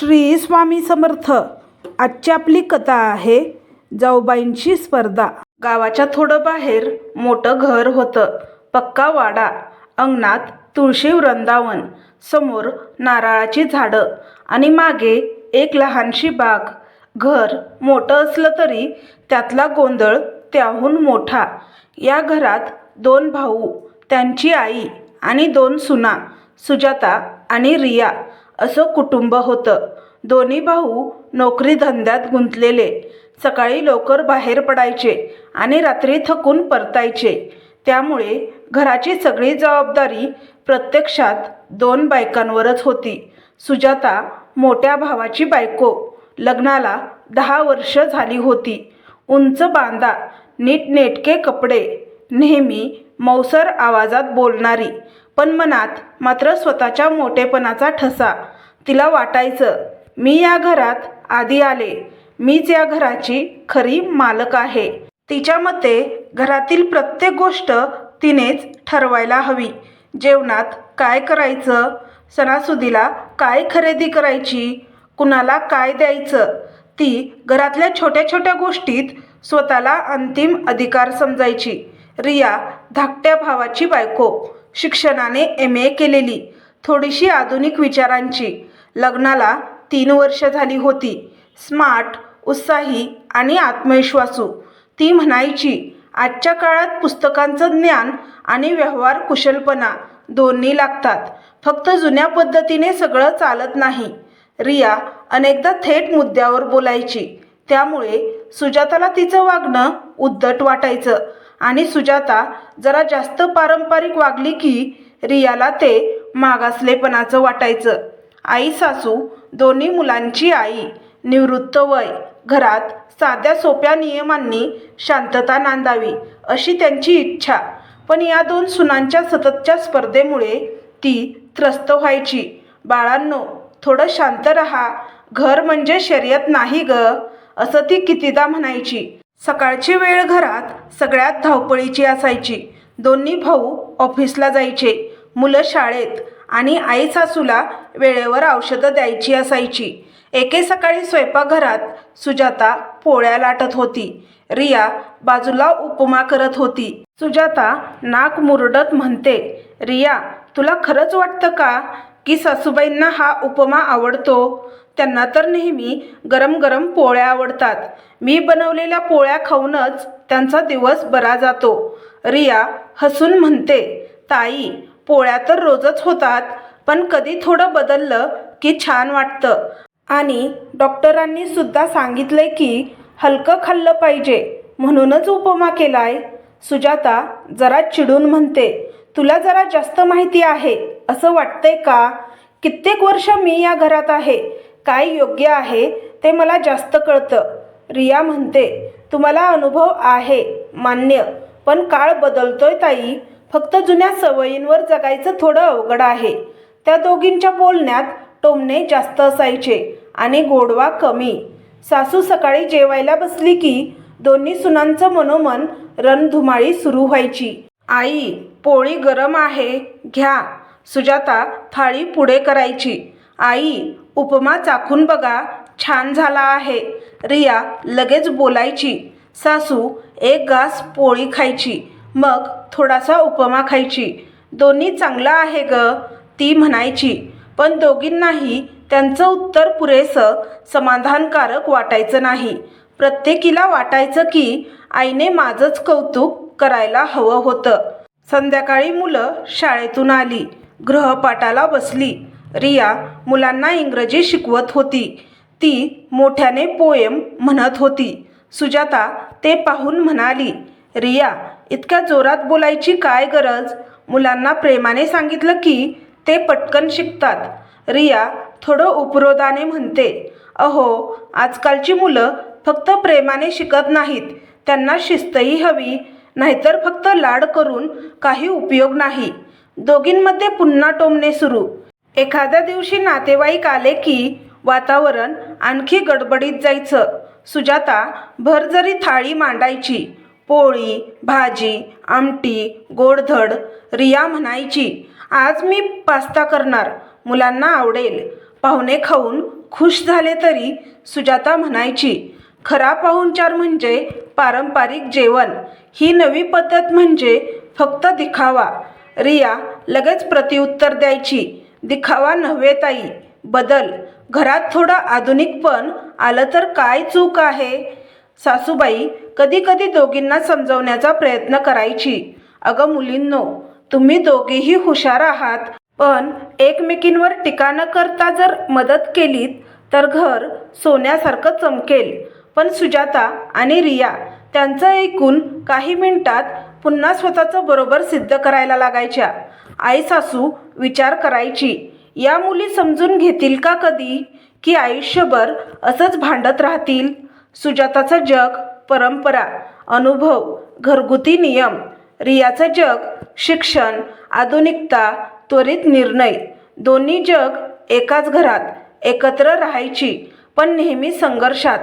श्री स्वामी समर्थ. आजची आपली कथा आहे जाऊबाईंची स्पर्धा. गावाच्या थोडं बाहेर मोठं घर होतं. पक्का वाडा. अंगणात तुळशी वृंदावन. समोर नारळाची झाडं. आणि मागे एक लहानशी बाग. घर मोठं असलं तरी त्यातला गोंधळ त्याहून मोठा. या घरात दोन भाऊ त्यांची आई आणि दोन सुना सुजाता आणि रिया. असं कुटुंब होतं. दोन्ही भाऊ नोकरी धंद्यात गुंतलेले. सकाळी लवकर बाहेर पडायचे आणि रात्री थकून परतायचे. त्यामुळे घराची सगळी जबाबदारी प्रत्यक्षात दोन बायकांवरच होती. सुजाता मोठ्या भावाची बायको. लग्नाला दहा वर्ष झाली होती. उंच बांधा नीटनेटके कपडे नेहमी मौसर आवाजात बोलणारी पण मनात मात्र स्वतःच्या मोठेपणाचा ठसा. तिला वाटायचं मी या घरात आधी आले. मीच या घराची खरी मालक आहे. तिच्या मते घरातील प्रत्येक गोष्ट तिनेच ठरवायला हवी. जेवणात काय करायचं? सणासुदीला काय खरेदी करायची? कुणाला काय द्यायचं? ती घरातल्या छोट्या छोट्या गोष्टीत स्वतःला अंतिम अधिकार समजायची. रिया धाकट्या भावाची बायको शिक्षणाने एम ए केलेली थोडीशी आधुनिक विचारांची. लग्नाला तीन वर्ष झाली होती. स्मार्ट उत्साही आणि आत्मविश्वासू. ती म्हणायची आजच्या काळात पुस्तकांचं ज्ञान आणि व्यवहार कुशलपणा दोन्ही लागतात. फक्त जुन्या पद्धतीने सगळं चालत नाही. रिया अनेकदा थेट मुद्द्यावर बोलायची. त्यामुळे सुजाताला तिचं वागणं उद्धट वाटायचं आणि सुजाता जरा जास्त पारंपरिक वागली की रियाला ते मागासलेपणाचं वाटायचं. आई सासू दोन्ही मुलांची आई निवृत्त वय घरात साध्या सोप्या नियमांनी शांतता नांदावी अशी त्यांची इच्छा. पण या दोन सुनांच्या सततच्या स्पर्धेमुळे ती त्रस्त व्हायची. बाळांनो थोडं शांत रहा. घर म्हणजे शर्यत नाही ग असं ती कितीदा म्हणायची. सकाळची वेळ घरात सगळ्यात धावपळीची असायची. दोन्ही भाऊ ऑफिसला जायचे मुलं शाळेत. आणि आई सासूला वेळेवर औषधं द्यायची असायची. एके सकाळी स्वयंपाकघरात सुजाता पोळ्या लाटत होती. रिया बाजूला उपमा करत होती. सुजाता नाक मुरडत म्हणते रिया तुला खरंच वाटतं का की सासूबाईंना हा उपमा आवडतो? त्यांना तर नेहमी गरम गरम पोळ्या आवडतात. मी बनवलेल्या पोळ्या खाऊनच त्यांचा दिवस बरा जातो. रिया हसून म्हणते ताई पोळ्या तर रोजच होतात पण कधी थोडं बदललं की छान वाटतं. आणि डॉक्टरांनी सुद्धा सांगितलंय की हलकं खाल्लं पाहिजे म्हणूनच उपमा केलाय. सुजाता जरा चिडून म्हणते तुला जरा जास्त माहिती आहे असं वाटतंय का? कित्येक वर्ष मी या घरात आहे काय योग्य आहे ते मला जास्त कळतं. रिया म्हणते तुम्हाला अनुभव आहे मान्य पण काळ बदलतोय ताई. फक्त जुन्या सवयींवर जगायचं थोडं अवघड आहे. त्या दोघींच्या बोलण्यात टोमणे जास्त असायचे आणि गोडवा कमी. सासू सकाळी जेवायला बसली की दोन्ही सुनांचं मनोमन रणधुमाळी सुरू व्हायची. आई पोळी गरम आहे घ्या. सुजाता थाळी पुढे करायची. आई उपमा चाखून बघा छान झाला आहे. रिया लगेच बोलायची. सासू एक घास पोळी खायची. मग थोडासा उपमा खायची. दोन्ही चांगलं आहे ग ती म्हणायची. पण दोघींनाही त्यांचं उत्तर पुरेसं समाधानकारक वाटायचं नाही. प्रत्येकीला वाटायचं की आईने माझंच कौतुक करायला हवं होतं. संध्याकाळी मुलं शाळेतून आली. गृहपाठाला बसली. रिया मुलांना इंग्रजी शिकवत होती. ती मोठ्याने पोयम म्हणत होती. सुजाता ते पाहून म्हणाली रिया इतक्या जोरात बोलायची काय गरज? मुलांना प्रेमाने सांगितलं की ते पटकन शिकतात. रिया थोडं उपरोधाने म्हणते अहो आजकालची मुलं फक्त प्रेमाने शिकत नाहीत. त्यांना शिस्तही हवी नाहीतर फक्त लाड करून काही उपयोग नाही. दोघींमध्ये पुन्हा टोमणे सुरू. एखाद्या दिवशी नातेवाईक आले की वातावरण आणखी गडबडीत जायचं. सुजाता भर जरी थाळी मांडायची पोळी भाजी आमटी गोडधड रिया म्हणायची. आज मी पास्ता करणार मुलांना आवडेल. पाहुणे खाऊन खुश झाले तरी सुजाता म्हणायची खरा पाहुणचार म्हणजे पारंपरिक जेवण. ही नवी पद्धत म्हणजे फक्त दिखावा. रिया लगेच प्रतिउत्तर द्यायची दिखावा नव्हे ताई बदल. घरात थोडं आधुनिक पण आलं तर काय चूक आहे? सासूबाई कधी कधी दोघींना समजवण्याचा प्रयत्न करायची. अगं मुलींनो तुम्ही दोघेही हुशार आहात पण एकमेकींवर टीका न करता जर मदत केलीत तर घर सोन्यासारखं चमकेल. पण सुजाता आणि रिया त्यांचं ऐकून काही मिनिटात पुन्हा स्वतःचं बरोबर सिद्ध करायला लागायच्या. आई सासू विचार करायची या मुली समजून घेतील का कधी? की आयुष्यभर असंच भांडत राहतील? सुजाताचं जग परंपरा अनुभव घरगुती नियम रियाचं जग शिक्षण आधुनिकता त्वरित निर्णय. दोन्ही जग एकाच घरात एकत्र राहायची पण नेहमी संघर्षात.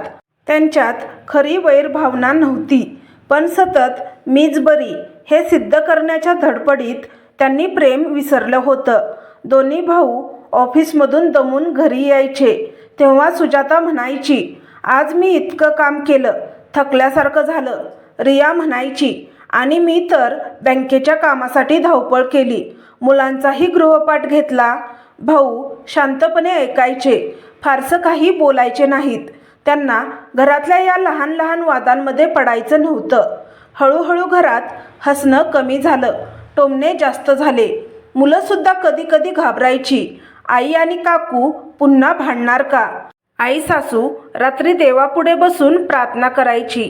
त्यांच्यात खरी वैरभावना नव्हती पण सतत मीच बरी हे सिद्ध करण्याच्या धडपडीत त्यांनी प्रेम विसरलं होतं. दोन्ही भाऊ ऑफिसमधून दमून घरी यायचे तेव्हा सुजाता म्हणायची आज मी इतकं काम केलं थकल्यासारखं झालं. रिया म्हणायची आणि मी तर बँकेच्या कामासाठी धावपळ केली. मुलांचाही गृहपाठ घेतला. भाऊ शांतपणे ऐकायचे. फारसं काही बोलायचे नाहीत. त्यांना घरातल्या या लहान लहान वादांमध्ये पडायचं नव्हतं. हळूहळू घरात हसणं कमी झालं. टोमणे जास्त झाले. मुलंसुद्धा कधी कधी घाबरायची. आई आणि काकू पुन्हा भांडणार का? आई सासू रात्री देवापुढे बसून प्रार्थना करायची.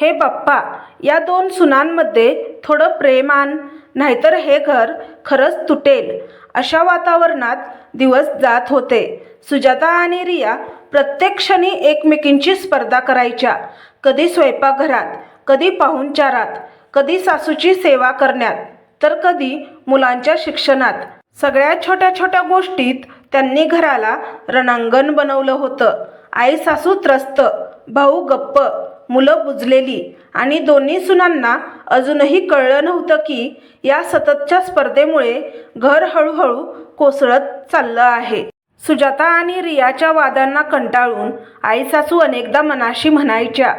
हे बाप्पा या दोन सुनांमध्ये थोडं प्रेम आण नाहीतर हे घर खरंच तुटेल. अशा वातावरणात दिवस जात होते. सुजाता आणि रिया प्रत्येक क्षणी एकमेकींची स्पर्धा करायच्या. कधी स्वयंपाकघरात कधी पाहुणचारात कधी सासूची सेवा करण्यात तर कधी मुलांच्या शिक्षणात. सगळ्या छोट्या छोट्या गोष्टीत त्यांनी घराला रणांगण बनवलं होतं. आई सासू त्रस्त भाऊ गप्प मुलं बुजलेली आणि दोन्ही सुनांना अजूनही कळलं नव्हतं की या सततच्या स्पर्धेमुळे घर हळूहळू कोसळत चाललं आहे. सुजाता आणि रियाच्या वादांना कंटाळून आई सासू अनेकदा मनाशी म्हणायच्या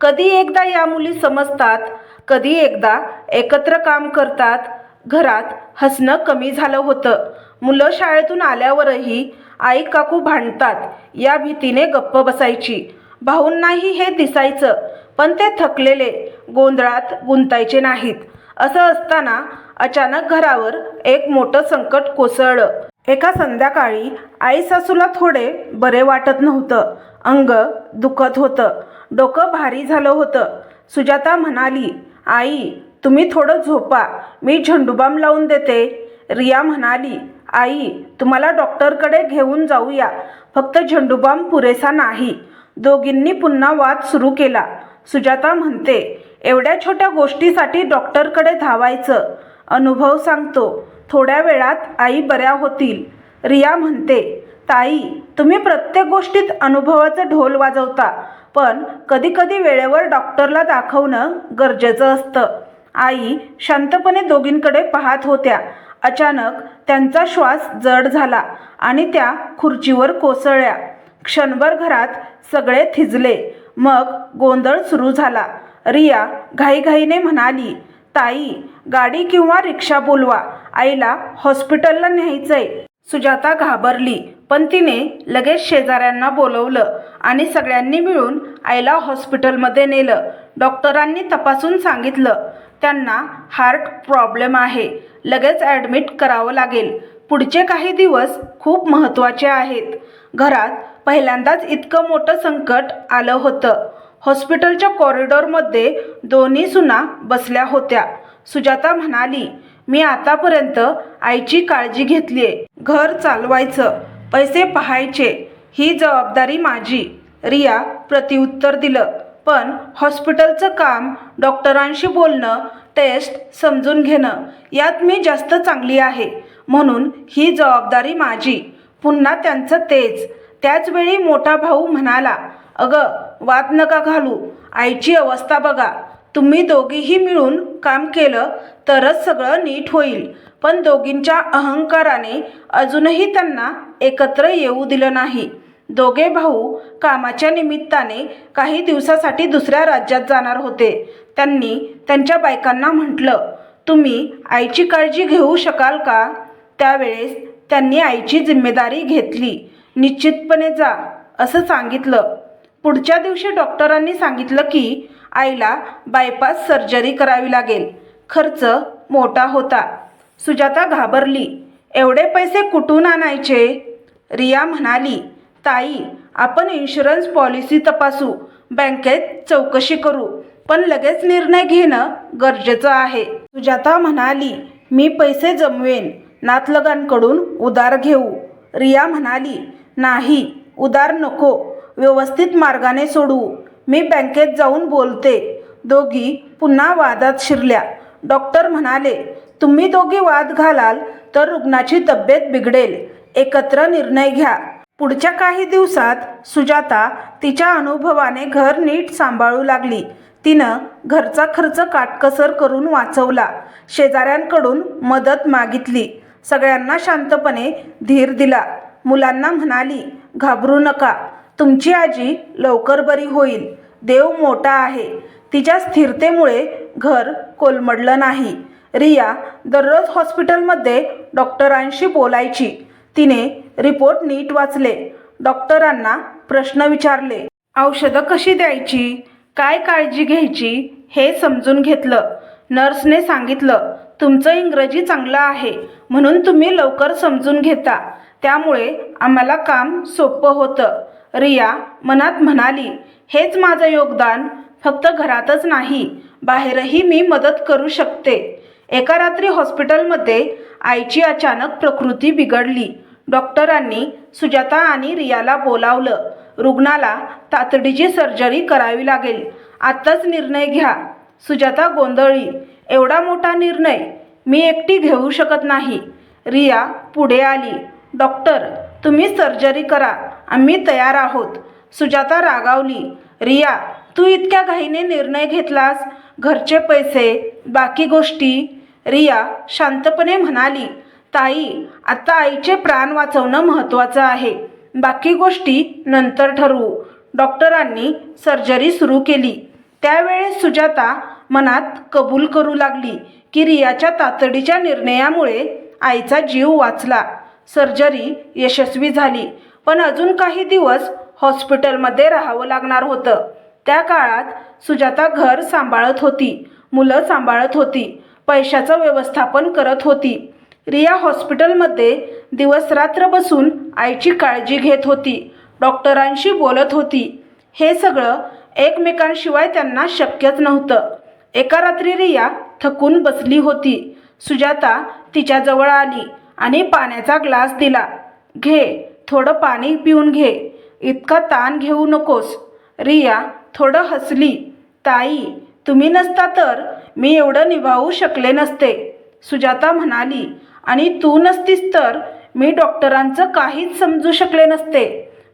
कधी एकदा या मुली समजतात कधी एकदा एकत्र काम करतात घरात हसणं कमी झालं होतं. मुलं शाळेतून आल्यावरही आई काकू भांडतात या भीतीने गप्प बसायची. भाऊंनाही हे दिसायचं पण ते थकलेले गोंधळात गुंतायचे नाहीत. असं असताना अचानक घरावर एक मोठं संकट कोसळलं. एका संध्याकाळी आई सासूला थोडे बरे वाटत नव्हतं. अंग दुखत होतं. डोकं भारी झालं होतं. सुजाता म्हणाली आई तुम्ही थोडं झोपा. मी झंडूबाम लावून देते. रिया म्हणाली आई तुम्हाला डॉक्टरकडे घेऊन जाऊया. फक्त झेंडूबाम पुरेसा नाही. दोघींनी पुन्हा वाद सुरू केला. सुजाता म्हणते एवढ्या छोट्या गोष्टीसाठी डॉक्टरकडे धावायचं. अनुभव सांगतो थोड्या वेळात आई बऱ्या होतील. रिया म्हणते ताई तुम्ही प्रत्येक गोष्टीत अनुभवाचं ढोल वाजवता पण कधीकधी वेळेवर डॉक्टरला दाखवणं गरजेचं असतं. आई शांतपणे दोघींकडे पाहत होत्या. अचानक त्यांचा श्वास जड झाला आणि त्या खुर्चीवर कोसळल्या. क्षणभर घरात सगळे थिजले. मग गोंधळ सुरू झाला. रिया घाईघाईने म्हणाली ताई गाडी किंवा रिक्षा बोलवा. आईला हॉस्पिटलला न्यायचंय. सुजाता घाबरली पण तिने लगेच शेजाऱ्यांना बोलवलं आणि सगळ्यांनी मिळून आईला हॉस्पिटलमध्ये नेलं. डॉक्टरांनी तपासून सांगितलं त्यांना हार्ट प्रॉब्लेम आहे. लगेच ॲडमिट करावं लागेल. पुढचे काही दिवस खूप महत्त्वाचे आहेत. घरात पहिल्यांदाच इतकं मोठं संकट आलं होतं. हॉस्पिटलच्या कॉरिडॉरमध्ये दोन्ही सुना बसल्या होत्या. सुजाता म्हणाली मी आतापर्यंत आईची काळजी घेतली आहे घर चालवायचं. पैसे पाहायचे. ही जबाबदारी माझी. रिया प्रतिउत्तर दिलं. पण हॉस्पिटलचं काम डॉक्टरांशी बोलणं टेस्ट समजून घेणं यात मी जास्त चांगली आहे. म्हणून ही जबाबदारी माझी. पुन्हा त्यांचं तेच. त्याचवेळी मोठा भाऊ म्हणाला अगं वाद नका घालू. आईची अवस्था बघा. तुम्ही दोघीही मिळून काम केलं तरच सगळं नीट होईल. पण दोघींच्या अहंकाराने अजूनही त्यांना एकत्र येऊ दिलं नाही. दोघे भाऊ कामाच्या निमित्ताने काही दिवसासाठी दुसऱ्या राज्यात जाणार होते. त्यांनी त्यांच्या बायकांना म्हटलं तुम्ही आईची काळजी घेऊ शकाल का? त्यावेळेस त्यांनी आईची जिम्मेदारी घेतली. निश्चितपणे जा असं सांगितलं. पुढच्या दिवशी डॉक्टरांनी सांगितलं की आईला बायपास सर्जरी करावी लागेल. खर्च मोठा होता. सुजाता घाबरली. एवढे पैसे कुठून आणायचे? रिया म्हणाली. ताई आपण इन्शुरन्स पॉलिसी तपासू. बँकेत चौकशी करू. पण लगेच निर्णय घेणं गरजेचं आहे. सुजाता म्हणाली मी पैसे जमवेन. नातलगांकडून उधार घेऊ. रिया म्हणाली नाही उधार नको. व्यवस्थित मार्गाने सोडवू मी बँकेत जाऊन बोलते. दोघी पुन्हा वादात शिरल्या. डॉक्टर म्हणाले तुम्ही दोघी वाद घालाल तर रुग्णाची तब्येत बिघडेल. एकत्र निर्णय घ्या. पुढच्या काही दिवसात सुजाता तिच्या अनुभवाने घर नीट सांभाळू लागली. तिनं घरचा खर्च काटकसर करून वाचवला. शेजाऱ्यांकडून मदत मागितली. सगळ्यांना शांतपणे धीर दिला. मुलांना म्हणाली घाबरू नका. तुमची आजी लवकर बरी होईल. देव मोठा आहे. तिच्या स्थिरतेमुळे घर कोलमडलं नाही. रिया दररोज हॉस्पिटलमध्ये डॉक्टरांशी बोलायची. तिने रिपोर्ट नीट वाचले. डॉक्टरांना प्रश्न विचारले औषधं कशी द्यायची? काय काळजी घ्यायची? हे समजून घेतलं. नर्सने सांगितलं तुमचं इंग्रजी चांगलं आहे म्हणून तुम्ही लवकर समजून घेता. त्यामुळे आम्हाला काम सोपं होतं. रिया मनात म्हणाली हेच माझं योगदान. फक्त घरातच नाही बाहेरही मी मदत करू शकते. एका रात्री हॉस्पिटलमध्ये आईची अचानक प्रकृती बिघडली. डॉक्टरांनी सुजाता आणि रियाला बोलावलं. रुग्णाला तातडीची सर्जरी करावी लागेल. आत्ताच निर्णय घ्या. सुजाता गोंधळी. एवढा मोठा निर्णय मी एकटी घेऊ शकत नाही. रिया पुढे आली. डॉक्टर तुम्ही सर्जरी करा. आम्ही तयार आहोत. सुजाता रागावली. रिया तू इतक्या घाईने निर्णय घेतलास? घरचे पैसे बाकी गोष्टी? रिया शांतपणे म्हणाली. ताई आता आईचे प्राण वाचवणं महत्त्वाचं आहे. बाकी गोष्टी नंतर ठरवू. डॉक्टरांनी सर्जरी सुरू केली. त्यावेळेस सुजाता मनात कबूल करू लागली की रियाच्या तातडीच्या निर्णयामुळे आईचा जीव वाचला. सर्जरी यशस्वी झाली पण अजून काही दिवस हॉस्पिटलमध्ये राहावं लागणार होतं. त्या काळात सुजाता घर सांभाळत होती मुलं सांभाळत होती पैशाचं व्यवस्थापन करत होती. रिया हॉस्पिटलमध्ये दिवसरात्र बसून आईची काळजी घेत होती. डॉक्टरांशी बोलत होती. हे सगळं एकमेकांशिवाय त्यांना शक्यच नव्हतं. एका रात्री रिया थकून बसली होती. सुजाता तिच्याजवळ आली आणि पाण्याचा ग्लास दिला. घे थोडं पाणी पिऊन घे. इतका ताण घेऊ नकोस. रिया थोडं हसली. ताई तुम्ही नसता तर मी एवढं निभावू शकले नसते. सुजाता म्हणाली. आणि तू नसतीस तर मी डॉक्टरांचं काहीच समजू शकले नसते.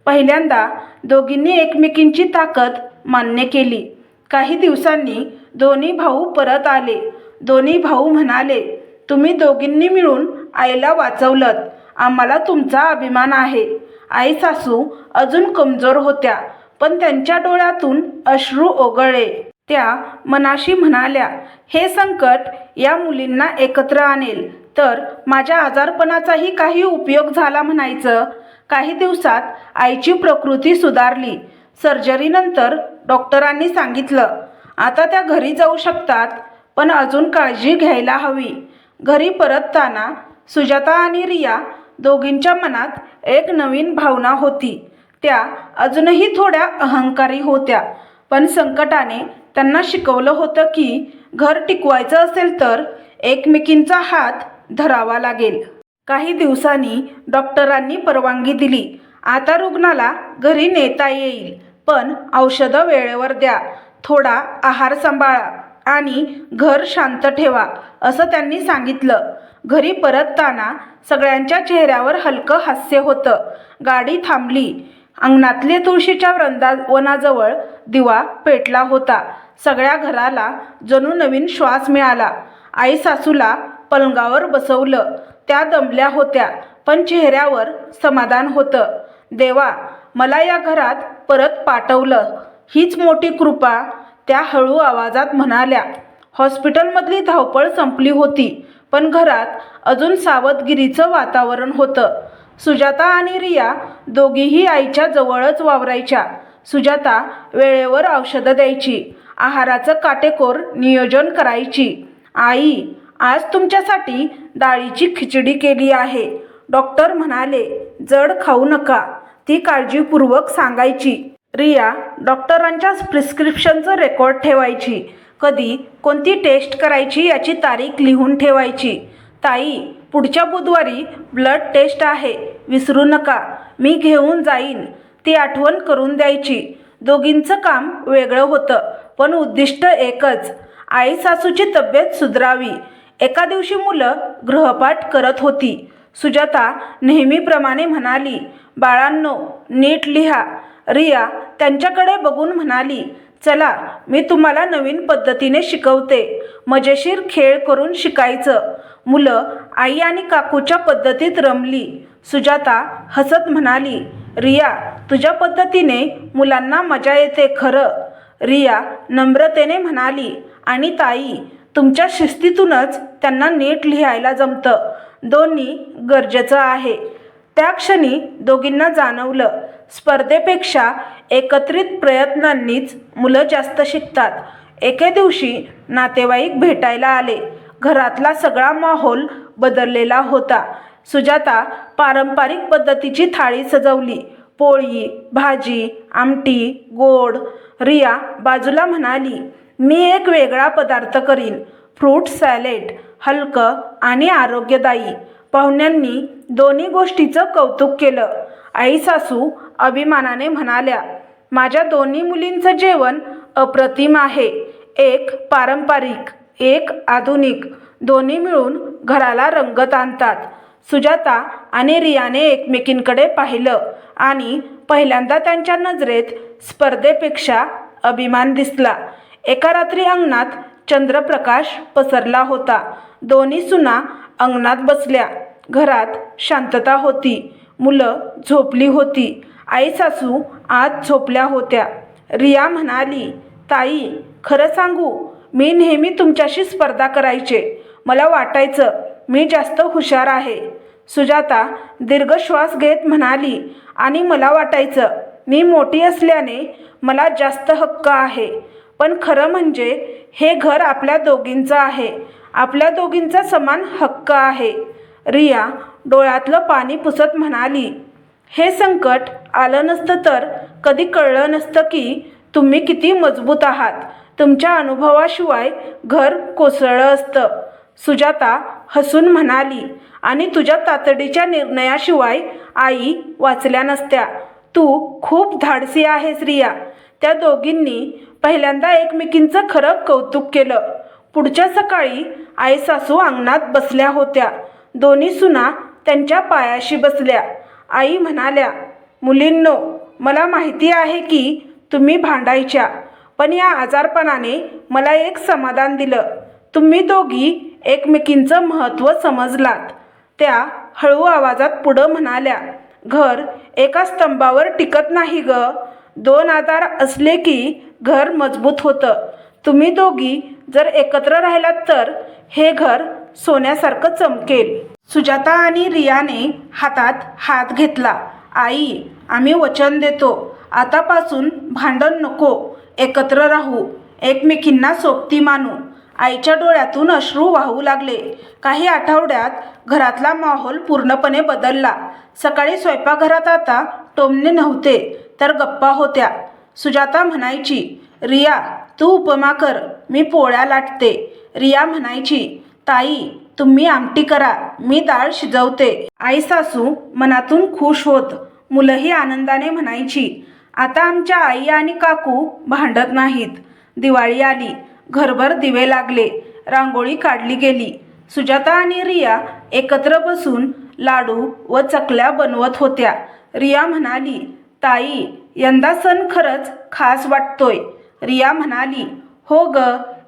पहिल्यांदा दोघींनी एकमेकींची ताकद मान्य केली. काही दिवसांनी दोन्ही भाऊ परत आले. दोन्ही भाऊ म्हणाले तुम्ही दोघींनी मिळून आईला वाचवलंत. आम्हाला तुमचा अभिमान आहे. आई सासू अजून कमजोर होत्या पण त्यांच्या डोळ्यातून अश्रू ओघळले. त्या मनाशी म्हणाल्या हे संकट या मुलींना एकत्र आणेल. तर माझ्या आजारपणाचाही काही उपयोग झाला म्हणायचं. काही दिवसात आईची प्रकृती सुधारली. सर्जरीनंतर डॉक्टरांनी सांगितलं आता त्या घरी जाऊ शकतात पण अजून काळजी घ्यायला हवी. घरी परतताना सुजाता आणि रिया दोघींच्या मनात एक नवीन भावना होती. त्या अजूनही थोड्या अहंकारी होत्या पण संकटाने त्यांना शिकवलं होतं की घर टिकवायचं असेल तर एकमेकींचा हात धरावा लागेल. काही दिवसांनी डॉक्टरांनी परवानगी दिली. आता रुग्णाला घरी नेता येईल. पण औषधं वेळेवर द्या. थोडा आहार सांभाळा आणि घर शांत ठेवा असं त्यांनी सांगितलं. घरी परतताना सगळ्यांच्या चेहऱ्यावर हलकं हास्य होतं. गाडी थांबली. अंगणातले तुळशीच्या वृंदावनाजवळ दिवा पेटला होता. सगळ्या घराला जणू नवीन श्वास मिळाला. आई सासूला पलंगावर बसवलं. त्या दमल्या होत्या पण चेहऱ्यावर समाधान होतं. देवा मला या घरात परत पाठवलं. हीच मोठी कृपा त्या हळू आवाजात म्हणाल्या. हॉस्पिटलमधली धावपळ संपली होती पण घरात अजून सावधगिरीचं वातावरण होतं. सुजाता आणि रिया दोघीही आईच्या जवळच वावरायच्या. सुजाता वेळेवर औषधं द्यायची आहाराचं काटेकोर नियोजन करायची. आई आज तुमच्यासाठी डाळीची खिचडी केली आहे. डॉक्टर म्हणाले जड खाऊ नका. ती काळजीपूर्वक सांगायची. रिया डॉक्टरांच्या प्रिस्क्रिप्शनचं रेकॉर्ड ठेवायची. कधी कोणती टेस्ट करायची याची तारीख लिहून ठेवायची. ताई पुढच्या बुधवारी ब्लड टेस्ट आहे. विसरू नका. मी घेऊन जाईन. ती आठवण करून द्यायची. दोघींचं काम वेगळं होतं पण उद्दिष्ट एकच. आई सासूची तब्येत सुधरावी. एका दिवशी मुलं गृहपाठ करत होती. सुजाता नेहमीप्रमाणे म्हणाली बाळांनो नीट लिहा. रिया त्यांच्याकडे बघून म्हणाली चला मी तुम्हाला नवीन पद्धतीने शिकवते. मजेशीर खेळ करून शिकायचं. मुलं आई आणि काकूच्या पद्धतीत रमली. सुजाता हसत म्हणाली रिया तुझ्या पद्धतीने मुलांना मजा येते खरं. रिया नम्रतेने म्हणाली आणि ताई तुमच्या शिस्तीतूनच त्यांना नीट लिहायला जमतं. दोन्ही गरजेचं आहे. त्या क्षणी दोघींना जाणवलं. स्पर्धेपेक्षा एकत्रित प्रयत्नांनीच मुलं जास्त शिकतात. एके दिवशी नातेवाईक भेटायला आले. घरातला सगळा माहोल बदललेला होता. सुजाता पारंपरिक पद्धतीची थाळी सजवली. पोळी भाजी आमटी गोड रिया बाजूला म्हणाली मी एक वेगळा पदार्थ करीन. फ्रूट सॅलेड हलकं आणि आरोग्यदायी. पाहुण्यांनी दोन्ही गोष्टीचं कौतुक केलं. आई सासू अभिमानाने म्हणाल्या माझ्या दोन्ही मुलींचं जेवण अप्रतिम आहे. एक पारंपरिक एक आधुनिक. दोन्ही मिळून घराला रंगत आणतात. सुजाता आणि रियाने एकमेकींकडे पाहिलं आणि पहिल्यांदा त्यांच्या नजरेत स्पर्धेपेक्षा अभिमान दिसला. एका रात्री अंगणात चंद्रप्रकाश पसरला होता. दोन्ही सुना अंगणात बसल्या. घरात शांतता होती. मुलं झोपली होती. आई सासू आत झोपल्या होत्या. रिया म्हणाली ताई खरं सांगू मी नेहमी तुमच्याशी स्पर्धा करायचे. मला वाटायचं मी जास्त हुशार आहे. सुजाता दीर्घ श्वास घेत म्हणाली आणि मला वाटायचं मी मोठी असल्याने मला जास्त हक्क आहे. पण खरं म्हणजे हे घर आपल्या दोघींचं आहे. आपल्या दोघींचा समान हक्क आहे. रिया डोळ्यातलं पाणी पुसत म्हणाली हे संकट आलं नसतं तर कधी कळलं नसतं की तुम्ही किती मजबूत आहात. तुमच्या अनुभवाशिवाय घर कोसळलं असतं. सुजाता हसून म्हणाली आणि तुझ्या तातडीच्या निर्णयाशिवाय आई वाचल्या नसत्या. तू खूप धाडसी आहेस रिया. त्या दोघींनी पहिल्यांदा एकमेकींचं खरं कौतुक केलं. पुढच्या सकाळी आई सासू अंगणात बसल्या होत्या. दोन्ही सुना त्यांच्या पायाशी बसल्या. आई म्हणाल्या मुलींनो मला माहिती आहे की तुम्ही भांडायच्या पण या आजारपणाने मला एक समाधान दिलं. तुम्ही दोघी एकमेकींचं महत्त्व समजलात. त्या हळू आवाजात पुढं म्हणाल्या घर एका स्तंभावर टिकत नाही ग. दोन आधार असले की घर मजबूत होतं. तुम्ही दोघी जर एकत्र राहिलात तर हे घर सोन्यासारखं चमकेल. सुजाता आणि रियाने हातात हात घेतला. आई आम्ही वचन देतो. आतापासून भांडण नको. एकत्र राहू. एकमेकींना सोबती मानू. आईच्या डोळ्यातून अश्रू वाहू लागले. काही आठवड्यात घरातला माहोल पूर्णपणे बदलला. सकाळी स्वयंपाकघरात आता टोमणे नव्हते तर गप्पा होत्या. सुजाता म्हणायची रिया तू उपमा कर मी पोळ्या लाटते. रिया म्हणायची ताई तुम्ही आमटी करा मी डाळ शिजवते. आई सासू मनातून खुश होत. मुलंही आनंदाने म्हणायची आता आमच्या आई आणि काकू भांडत नाहीत. दिवाळी आली घरभर दिवे लागले रांगोळी काढली गेली. सुजाता आणि रिया एकत्र बसून लाडू व चकल्या बनवत होत्या. रिया म्हणाली ताई यंदा सण खरंच खास वाटतोय. रिया म्हणाली हो ग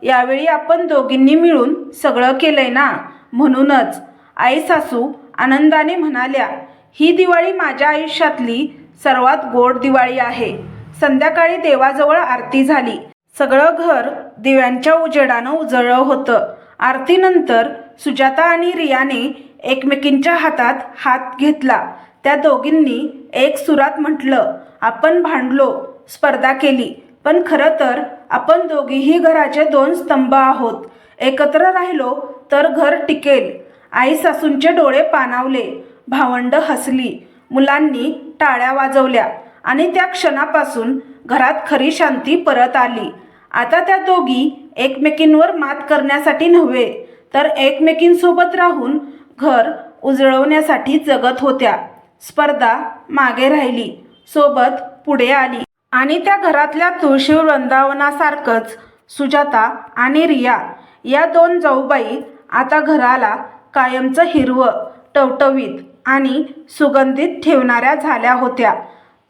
यावेळी आपण दोघींनी मिळून सगळं केलंय ना? म्हणूनच. आई सासू आनंदाने म्हणाल्या ही दिवाळी माझ्या आयुष्यातली सर्वात गोड दिवाळी आहे. संध्याकाळी देवाजवळ आरती झाली. सगळं घर दिव्यांच्या उजेडानं उजळलं होतं. आरतीनंतर सुजाता आणि रियाने एकमेकींच्या हातात हात घेतला. त्या दोघींनी एक सुरात म्हटलं आपण भांडलो स्पर्धा केली पण खरं तर आपण दोघीही घराचे दोन स्तंभ आहोत. एकत्र राहिलो तर घर टिकेल. आई सासूंचे डोळे पाणावले भावंड हसली मुलांनी टाळ्या वाजवल्या आणि त्या क्षणापासून घरात खरी शांती परत आली. आता त्या दोघी एकमेकींवर मात करण्यासाठी नव्हे तर एकमेकींसोबत राहून घर उजळवण्यासाठी जगत होत्या. स्पर्धा मागे राहिली. सोबत पुढे आली. आणि त्या घरातल्या तुळशी वृंदावनासारखंच सुजाता आणि रिया या दोन जाऊबाई आता घराला कायमचं हिरवं टवटवीत आणि सुगंधित ठेवणाऱ्या झाल्या होत्या.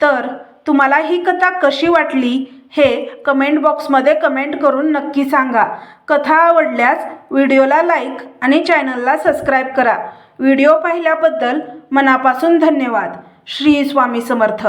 तर तुम्हाला ही कथा कशी वाटली हे कमेंट बॉक्समध्ये कमेंट करून नक्की सांगा. कथा आवडल्यास व्हिडिओला लाईक आणि चॅनलला सबस्क्राईब करा. व्हिडिओ पाहिल्याबद्दल मनापासून धन्यवाद. श्री स्वामी समर्थ.